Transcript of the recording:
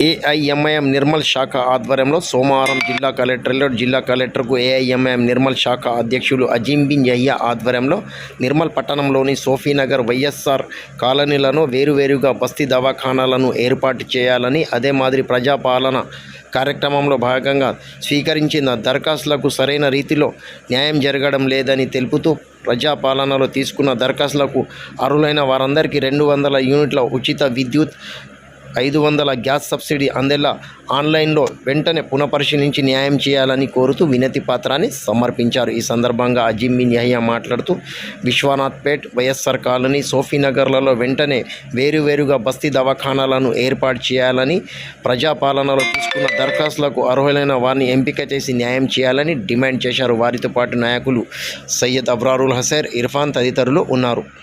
AIMIM Nirmal శాఖ ఆధ్వర్యంలో సోమవారం జిల్లా కలెక్టర్లో జిల్లా కలెక్టర్కు ఏఐఎంఐఎం నిర్మల్ శాఖ అధ్యక్షులు అజీం బిన్ ఆధ్వర్యంలో నిర్మల్ పట్టణంలోని సోఫీనగర్ వైఎస్ఆర్ కాలనీలను వేరువేరుగా బస్తీ దవాఖానాలను ఏర్పాటు చేయాలని అదే మాదిరి ప్రజాపాలన కార్యక్రమంలో భాగంగా స్వీకరించిన దరఖాస్తులకు సరైన రీతిలో న్యాయం జరగడం లేదని తెలుపుతూ ప్రజాపాలనలో తీసుకున్న దరఖాస్తులకు అర్హులైన వారందరికీ రెండు వందల యూనిట్ల ఉచిత విద్యుత్ ఐదు వందల గ్యాస్ సబ్సిడీ అందేలా ఆన్లైన్లో వెంటనే పునఃపరిశీలించి న్యాయం చేయాలని కోరుతూ వినతి పత్రాన్ని సమర్పించారు. ఈ సందర్భంగా అజిమ్మి న్యాయ మాట్లాడుతూ విశ్వనాథ్పేట్ వైఎస్ఆర్ కాలనీ సోఫీనగర్లలో వెంటనే వేరువేరుగా బస్తీ దవాఖానాలను ఏర్పాటు చేయాలని ప్రజాపాలనలో తీసుకున్న దరఖాస్తులకు అర్హులైన వారిని ఎంపిక చేసి న్యాయం చేయాలని డిమాండ్ చేశారు. వారితో పాటు నాయకులు సయ్యద్ అబ్రారుల్ హసైర్ ఇర్ఫాన్ తదితరులు ఉన్నారు.